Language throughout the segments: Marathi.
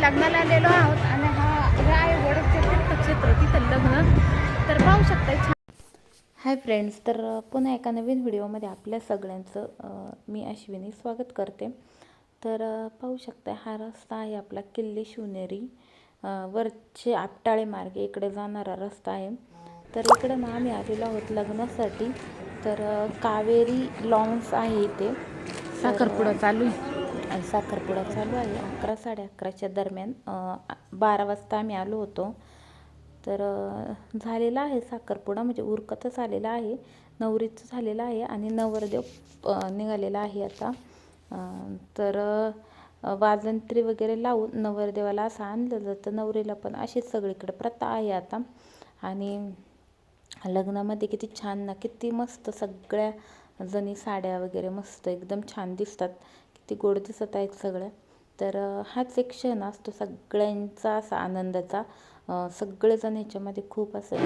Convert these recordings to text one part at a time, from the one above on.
लग्नाला आलेलो आहोत आणि हा हे आहे वडदचे तीर्थक्षेत्र तिथं लग्न. तर पाहू शकता छान. हाय फ्रेंड्स तर पुन्हा एका नवीन व्हिडिओमध्ये आपल्या सगळ्यांचं मी अश्विनी स्वागत करते. तर पाहू शकता हा रस्ता आहे आपला किल्ले शिवनेरी. वरचे आपटाळे मार्गे इकडे जाणारा रस्ता आहे. तर इकडं ना आम्ही आलेलो आहोत लग्नासाठी. तर कावेरी लॉन्स आहे इथे. साखरपुडा चालू आहे. साखरपुडा चालू आहे. अकरा साडे अकराच्या दरम्यान बारा वाजता आम्ही आलो होतो. तर झालेला आहे साखरपुडा म्हणजे उरकतच आलेला आहे. नवरीचं झालेलं आहे आणि नवरदेव निघालेला आहे आता. तर वाजंत्री वगैरे लावून नवरदेवाला असं आणलं जातं. नवरीला पण अशीच सगळीकडे प्रथा आहे आता. आणि लग्नामध्ये किती छान ना किती मस्त सगळ्या जणी साड्या वगैरे मस्त एकदम छान दिसतात. ती गोड दिसत आहेत सगळ्या. तर हाच एक क्षण असतो सगळ्यांचा असा आनंदाचा. सगळेजण ह्याच्यामध्ये खूप असं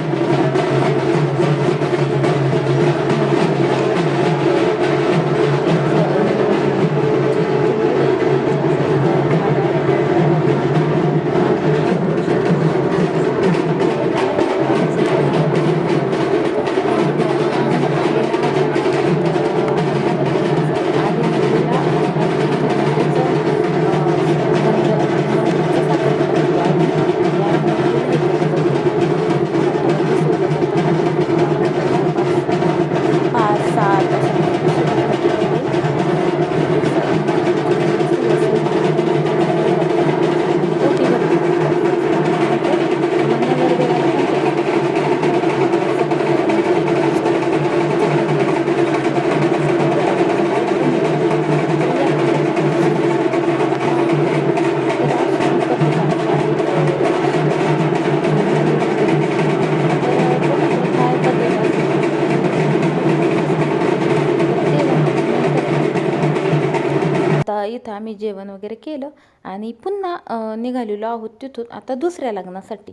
इथं आम्ही जेवण वगैरे केलं आणि पुन्हा निघालेलो आहोत तिथून आता दुसऱ्या लग्नासाठी.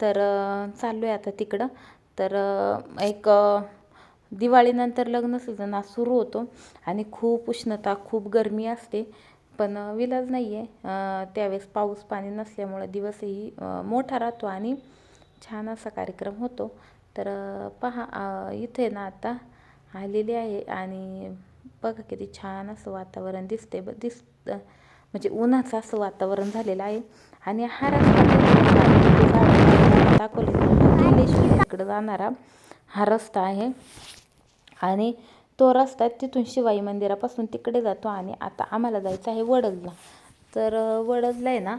तर चाललो आहे आता तिकडं. तर एक दिवाळीनंतर लग्न सीझन हा सुरू होतो आणि खूप उष्णता खूप गरमी असते. पण विलाज नाही आहे त्यावेळेस पाऊस पाणी नसल्यामुळं दिवसही मोठा राहतो आणि छान असा कार्यक्रम होतो. तर पहा इथे ना आता आलेली आहे आणि बघा किती छान असं वातावरण दिसते ब दिस म्हणजे उन्हाचं असं वातावरण झालेलं आहे. आणि हा रस्ता दाखवले इकडं जाणारा हा रस्ता आहे. आणि तो रस्ता तिथून शिवाई मंदिरापासून तिकडे जातो आणि आता आम्हाला जायचं आहे वडदला. तर वडदला आहे ना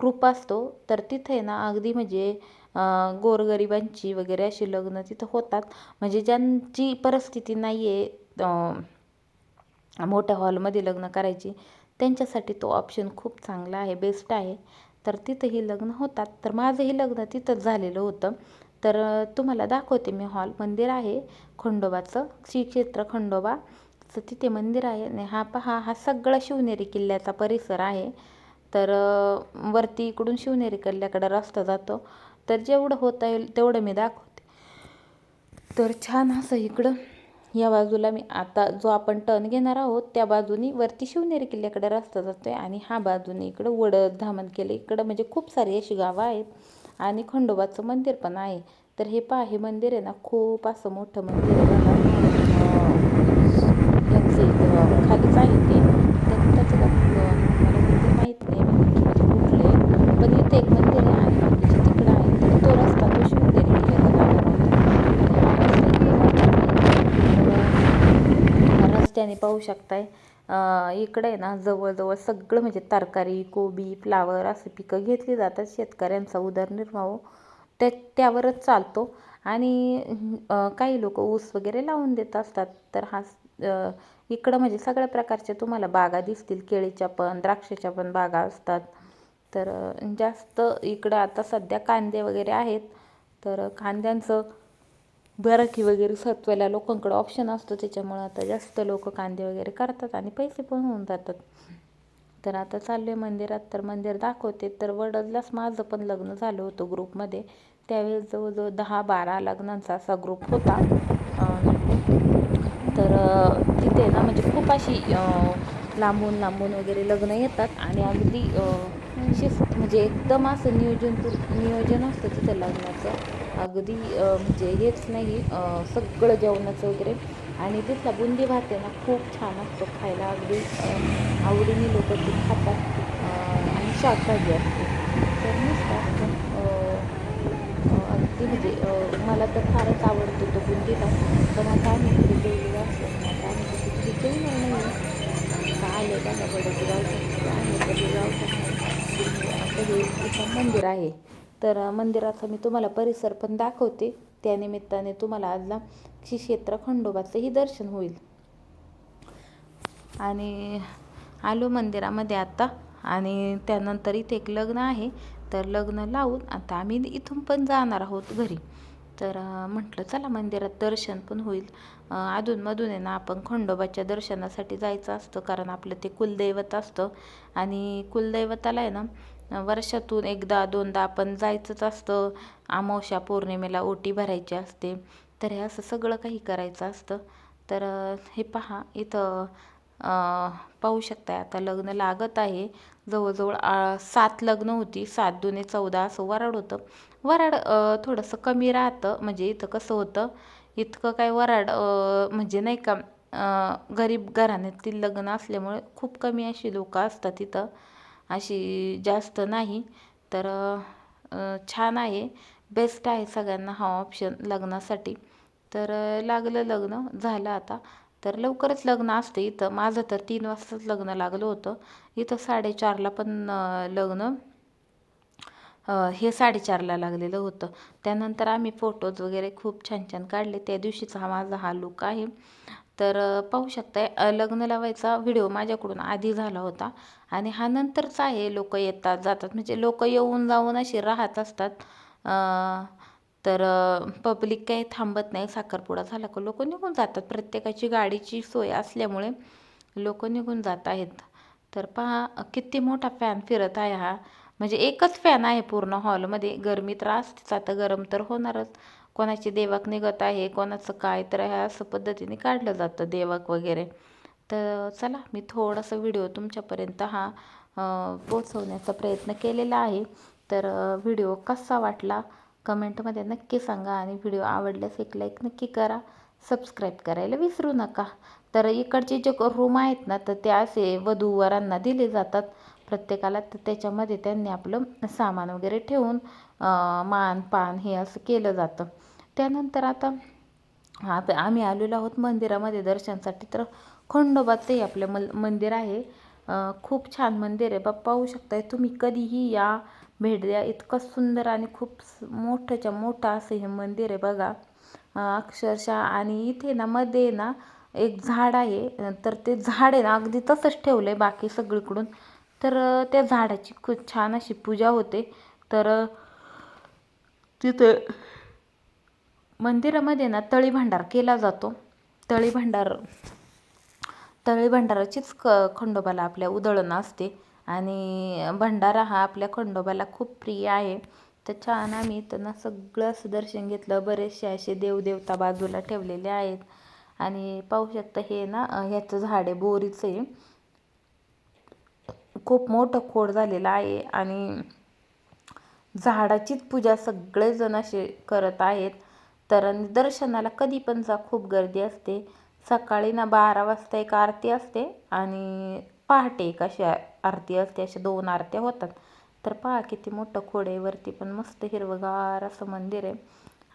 ग्रुप असतो. तर तिथे ना अगदी म्हणजे गोरगरिबांची वगैरे अशी लग्न तिथं होतात. म्हणजे ज्यांची परिस्थिती नाही आहे मोठ्या हॉलमध्ये लग्न करायची. त्यांच्यासाठी तो ऑप्शन खूप चांगला आहे बेस्ट आहे. तर तिथंही लग्न होतात. तर माझंही लग्न तिथंच झालेलं होतं. तर तुम्हाला दाखवते मी हॉल. मंदिर आहे खंडोबाचं श्री क्षेत्र खंडोबा तिथे मंदिर आहे. आणि हा पहा हा सगळा शिवनेरी किल्ल्याचा परिसर आहे. तर वरती इकडून शिवनेरी किल्ल्याकडे रस्ता जातो. तर जेवढं होता येईल तेवढं मी दाखवते. तर छान असं इकडं या बाजूला मी आता जो आपण टर्न घेणार आहोत त्या बाजूनी वरती शिवनेरी किल्ल्याकडे रस्ता जातो आहे आणि हा बाजूने इकडं वडद धामण केलं. इकडं म्हणजे खूप सारी अशी गावं आहेत आणि खंडोबाचं मंदिर पण आहे. तर हे पहा हे मंदिर आहे ना खूप असं मोठं मंदिर आहे बघा अं, यांचं इथं खालीच आहे ते तर त्याचं काय अं, मला मंदिर माहीत नाही म्हणजे कुठलं आहे पण इथे एक मंदिर आहे आणि बाकीचे तिकडं आहे तर तो रस्ता तो शिवनेरी किल्ल्याकडे त्याने पाहू शकताय. इकडे आहे ना जवळजवळ सगळं म्हणजे तरकारी कोबी फ्लावर असे पिकं घेतली जातात. शेतकऱ्यांचा उदरनिर्वाह हो, त्या त्यावरच चालतो. आणि काही लोक ऊस वगैरे लावून देत असतात. तर हा इकडं म्हणजे सगळ्या प्रकारच्या तुम्हाला बागा दिसतील. केळीच्या पण द्राक्षाच्या पण बागा असतात. तर जास्त इकडं आता सध्या कांदे वगैरे आहेत. तर कांद्यांचं बराकी वगैरे सत्वायला लोकांकडे ऑप्शन असतो त्याच्यामुळं आता जास्त लोक कांदे वगैरे करतात आणि पैसे पण होऊन जातात. तर आता चालले मंदिरात तर मंदिर दाखवते. तर वडदलाच माझं पण लग्न झालं होतं ग्रुपमध्ये. त्यावेळेस जवळजवळ दहा बारा लग्नांचा असा ग्रुप होता. तर तिथे ना म्हणजे खूप अशी लांबून लांबून वगैरे लग्न येतात आणि अगदी शिस्त म्हणजे एकदम असं नियोजन नियोजन असतं तिथं लग्नाचं. अगदी म्हणजे हेच नाही सगळं जेवणाचं वगैरे. आणि तिथला बुंदी भात आहे ना खूप छान असतो खायला. अगदी आवडीने लोक ते खातात. आणि शाकाहारी असते. तर मस्त असतं. अगदी म्हणजे मला तर फारच आवडतो तो बुंदी भात. पण आता आम्ही तिथे जेवलेलं असतो. आता आम्ही तिथे तिथे जेवणार नाही. आता आले का बडोदी गावचं आहे तर हे गावठाण आता हे इथं मंदिर आहे. तर मंदिराचा मी तुम्हाला परिसर पण दाखवते. त्यानिमित्ताने तुम्हाला आजला ना क्षेत्र खंडोबाचंही दर्शन होईल. आणि आलो मंदिरामध्ये आता. आणि त्यानंतर इथे एक लग्न आहे. तर लग्न लावून आता आम्ही इथून पण जाणार आहोत घरी. तर म्हटलं चला मंदिरात दर्शन पण होईल. अधूनमधून आहे ना आपण खंडोबाच्या दर्शनासाठी जायचं असतं. कारण आपलं ते कुलदैवत असतं. आणि कुलदैवताला आहे ना वर्षातून एकदा दोनदा आपण जायचंच असतं. अमावस्या पौर्णिमेला ओटी भरायची असते. तर हे असं सगळं काही करायचं असतं. तर हे पहा इथं पाहू शकताय आता लग्न लागत आहे. जवळजवळ आ, सात लग्न होती. सात दुने चौदा असं वराड होतं. वराड थोडंसं कमी राहतं. म्हणजे इथं कसं होतं? इतकं काय वराड म्हणजे नाही का गरीब घराण्यातील लग्न असल्यामुळे खूप कमी अशी लोकं असतात इथं. अशी जास्त नाही. तर छान आहे. बेस्ट आहे सगळ्यांना हा ऑप्शन लग्नासाठी. तर लागलं लग्न. झालं आता. तर लवकरच लग्न असतं इथं. माझं तर तीन वाजताच लग्न लागलं होतं. इथं साडेचारला पण लग्न. हे साडेचारला लागलेलं होतं. त्यानंतर आम्ही फोटोज वगैरे खूप छान छान काढले. त्या दिवशीचा हा माझा हा लुक आहे. तर पाहू शकताय लग्न लावायचा व्हिडिओ माझ्याकडून आधी झाला होता आणि हा नंतरचा आहे. लोक येतात जातात. म्हणजे लोक येऊन जाऊन असे राहत असतात. तर पब्लिक काही थांबत नाही. साखरपुडा झाला का लोक निघून जातात. प्रत्येकाची गाडीची सोय असल्यामुळे लोक निघून जात आहेत. तर पहा किती मोठा फॅन फिरत आहे हा. म्हणजे एकच फॅन आहे पूर्ण हॉलमध्ये गरमी त्रास तिचा तर गरम तर होणारच. कोणाची देवाक निघत आहे कोणाचं काय तर ह्या असं पद्धतीने काढलं जातं देवाक वगैरे. तर चला मी थोडासा व्हिडिओ तुमच्यापर्यंत हा पोचवण्याचा प्रयत्न केलेला आहे. तर व्हिडिओ कसा वाटला कमेंटमध्ये नक्की सांगा आणि व्हिडिओ आवडल्यास एक लाईक नक्की करा. सबस्क्राईब करायला विसरू नका. तर इकडचे जे रूम आहेत ना तर ते असे वधूवरांना दिले जातात. प्रत्येकाला तर त्याच्यामध्ये त्यांनी आपलं सामान वगैरे ठेवून मान पान हे असं केलं जातं. त्यानंतर आता आप आम्ही आलेलो आहोत मंदिरामध्ये दर्शनासाठी. तर खंडोबाचंही आपलं मल मंदिर आहे. खूप छान मंदिर आहे. बा पाहू शकताय तुम्ही कधीही या भेट द्या. इतकं सुंदर आणि खूप मोठंच्या मोठं असं हे मंदिर आहे बघा. अक्षरशः आणि इथे ना मध्ये ना एक झाड आहे. तर ते झाड आहे ना अगदी तसंच ठेवलं आहे बाकी सगळीकडून. तर त्या झाडाची खूप छान अशी पूजा होते. तर तिथे मंदिरामध्ये ना तळी भांडार केला जातो. तळी भांडार तळी भंडाराचीच क खंडोबाला आपल्या उधळण असते. आणि भंडारा हा आपल्या खंडोबाला खूप प्रिय आहे. तर छान आम्ही त्यांना सगळं असं दर्शन घेतलं. बरेचसे असे देवदेवता बाजूला ठेवलेले आहेत. आणि पाहू शकता हे ना ह्याचं झाड आहे बोरीचं आहे. खूप मोठं खोड झालेलं आहे. आणि झाडाचीच पूजा सगळेजण असे करत आहेत. तर दर्शनाला कधी पण जा खूप गर्दी असते. सकाळी ना बारा वाजता एक आरती असते आणि पहाटे एक अशी आरती असते अशा दोन आरत्या होतात. तर पहा किती मोठं खोड आहे वरती पण मस्त हिरवंगार असं मंदिर आहे.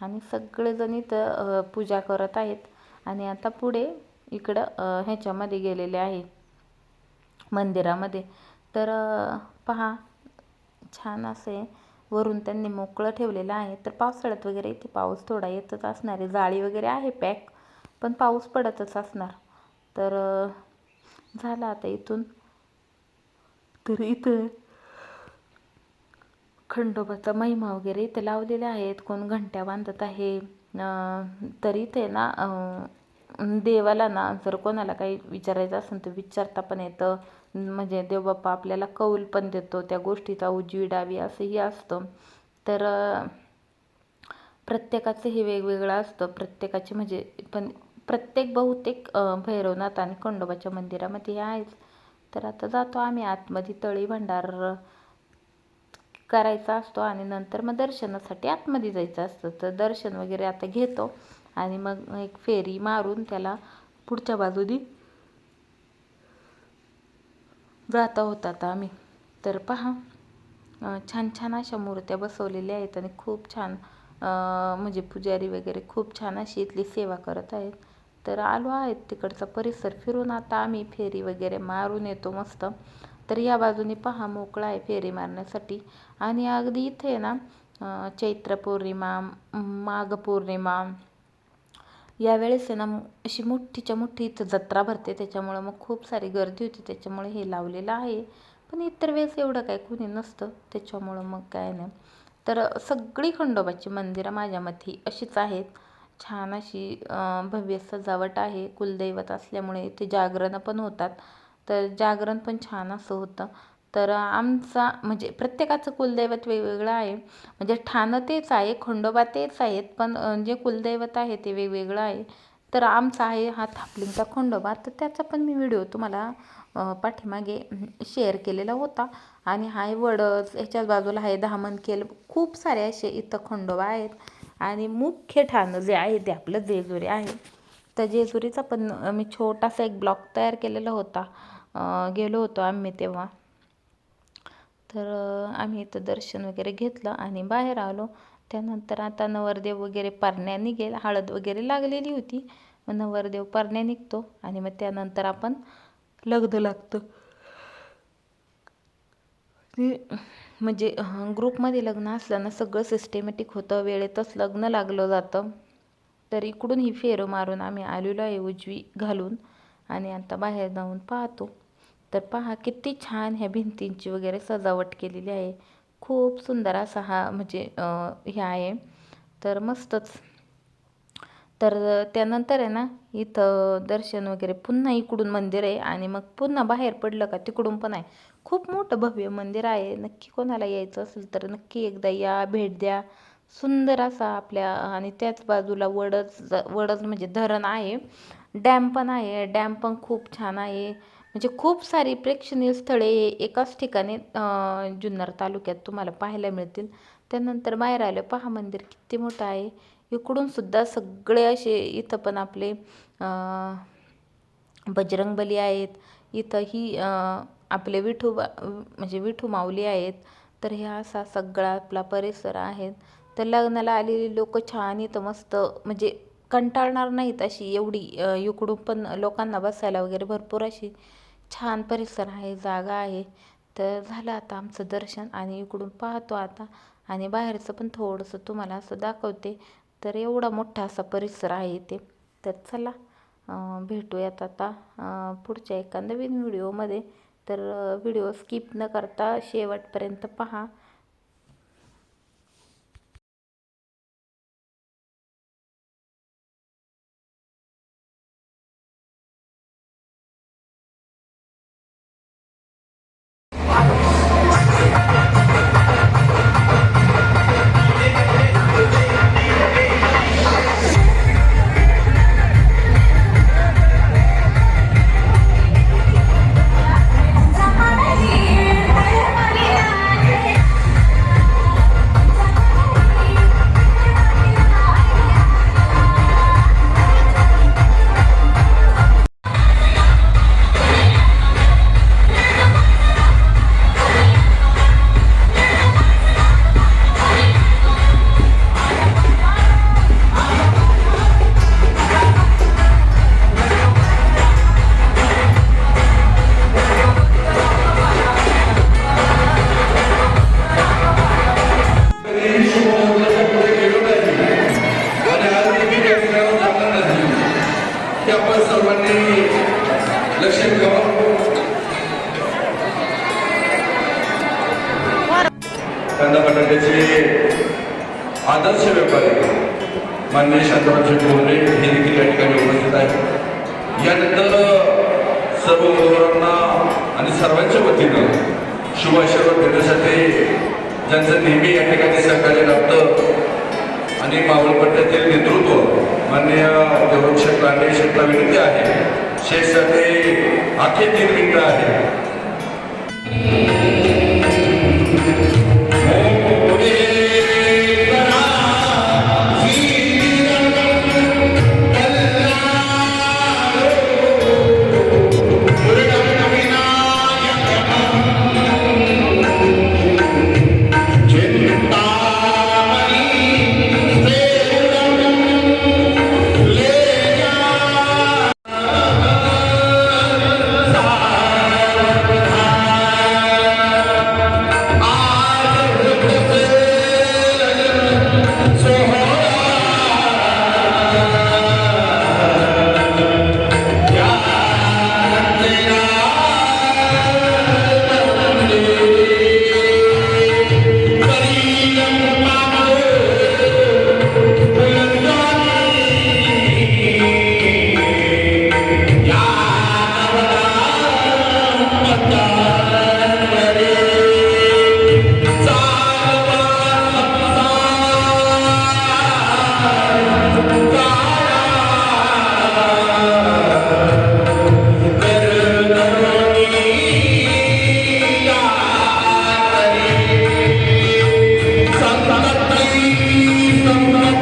आणि सगळेजण इथं पूजा करत आहेत. आणि आता पुढे इकडं ह्याच्यामध्ये गेलेले आहे मंदिरामध्ये. तर पहा छान असे वरून त्यांनी मोकळं ठेवलेलं आहे. तर पावसाळ्यात वगैरे इथे पाऊस थोडा येतच असणार आहे. जाळी वगैरे आहे पॅक पण पाऊस पडतच असणार. तर झालं आता इथून. तर इथं खंडोबाचा महिमा वगैरे इथे लावलेले आहेत कोण घंट्या बांधत आहे. तरी तर इथे ना देवाला ना जर कोणाला काही विचारायचं असेल तर विचारता पण येतं. म्हणजे देवबाप्पा आपल्याला कौल पण देतो त्या गोष्टीचा उजवी डावी असंही असतं. तर प्रत्येकाचं हे वेगवेगळं असतं. प्रत्येकाचे म्हणजे पण प्रत्येक बहुतेक भैरवनाथ आणि खंडोबाच्या मंदिरामध्ये हे आहेच. तर आता जातो आम्ही आतमध्ये तळी भंडार करायचा असतो आणि नंतर मग दर्शनासाठी आतमध्ये जायचं असतं. तर दर्शन वगैरे आता घेतो. आणि मग एक फेरी मारून त्याला पुढच्या बाजूनी जाता होता आता आम्ही. तर पहा छान छान अशा मूर्त्या बसवलेल्या आहेत आणि खूप छान म्हणजे पुजारी वगैरे खूप छान अशी इथली सेवा करत आहेत. तर आलो आहेत तिकडचा परिसर फिरून. आता आम्ही फेरी वगैरे मारून येतो मस्त. तर या बाजूने पहा मोकळा आहे फेरी मारण्यासाठी. आणि अगदी इथे ना चैत्र पौर्णिमा माघ पौर्णिमा यावेळेस आहे ना अशी मोठीच्या मोठी इथं जत्रा भरते. त्याच्यामुळं मग खूप सारी गर्दी होती. त्याच्यामुळे हे लावलेलं आहे. पण इतर वेळेस एवढं काय कुणी नसतं. त्याच्यामुळं मग काय नाही. तर सगळी खंडोबाची मंदिरं माझ्या मते अशीच आहेत. छान अशी भव्य सजावट आहे. कुलदैवत असल्यामुळे इथे जागरणं पण होतात. तर जागरण पण छान असं होतं. तर आमचा म्हणजे प्रत्येकाचं कुलदैवत वेगवेगळं आहे. म्हणजे ठाणं तेच आहे खंडोबा तेच आहेत पण जे कुलदैवत आहे ते वेगवेगळं आहे. तर आमचा आहे हा थापलिंगचा खंडोबा. तर त्याचा पण मी व्हिडिओ तुम्हाला पाठीमागे शेअर केलेला होता. आणि हाय वडच ह्याच्याच बाजूला आहे दहामनकेल खूप सारे असे इथं खंडोबा आहेत. आणि मुख्य ठाणं जे आहे ते आपलं जेजुरी आहे. तर जेजुरीचा पण मी छोटासा एक ब्लॉक तयार केलेला होता. गेलो होतो आम्ही तेव्हा. तर आम्ही इथं दर्शन वगैरे घेतलं आणि बाहेर आलो. त्यानंतर आता नवरदेव वगैरे पारण्या निघेल हळद वगैरे लागलेली होती. मग नवरदेव पारण्या निघतो आणि मग त्यानंतर आपण लग्न लागतं. म्हणजे ग्रुपमध्ये लग्न असलं ना सगळं सिस्टेमॅटिक होतं. वेळेतच लग्न लागलं जातं. तर इकडून ही फेरं मारून आम्ही आलेलो आहे उजवी घालून आणि आता बाहेर जाऊन पाहतो. तर पहा किती छान ह्या भिंतींची वगैरे सजावट केलेली आहे. खूप सुंदर असा हा म्हणजे हे आहे. तर मस्तच. तर त्यानंतर आहे ना इथं दर्शन वगैरे पुन्हा इकडून मंदिर आहे आणि मग पुन्हा बाहेर पडलं का तिकडून पण आहे. खूप मोठं भव्य मंदिर आहे. नक्की कोणाला यायचं असेल तर नक्की एकदा या भेट द्या. सुंदर असा आपल्या आणि त्याच बाजूला वडच वडच म्हणजे धरण आहे. डॅम पण आहे. डॅम पण खूप छान आहे. म्हणजे खूप सारी प्रेक्षणीय स्थळे एकाच ठिकाणी जुन्नर तालुक्यात तुम्हाला पाहायला मिळतील. त्यानंतर बाहेर आलं पहा मंदिर किती मोठं आहे. इकडून सुद्धा सगळे असे इथं पण आपले बजरंगबली आहेत. इथं ही आपले विठू बा- म्हणजे विठू माऊली आहेत. तर ह्या असा सगळा आपला परिसर आहे तर लग्नाला आलेली लोक छान इथं मस्त म्हणजे कंटाळणार नाहीत अशी एवढी इकडून पण लोकांना बसायला वगैरे भरपूर अशी छान परिसर आहे जागा आहे. तर झालं आता आमचं दर्शन आणि इकडून पाहतो आता. आणि बाहेरचं पण थोडंसं तुम्हाला असं दाखवते. तर एवढा मोठा असा परिसर आहे इथे. तर चला भेटूयात आता पुढच्या एका नवीन व्हिडिओमध्ये. तर व्हिडिओ स्किप न करता शेवटपर्यंत पहा. शुभ आशीर्वाद देण्यासाठी ज्यांचं नेहमी या ठिकाणी सहकार्य लाभतं आणि मावळपट्ट्यातील नेतृत्व माननीय देवराम शेठ लांडे विनंती आहे. शेषसाठी अखेर तीन मिनिटं आहे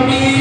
me.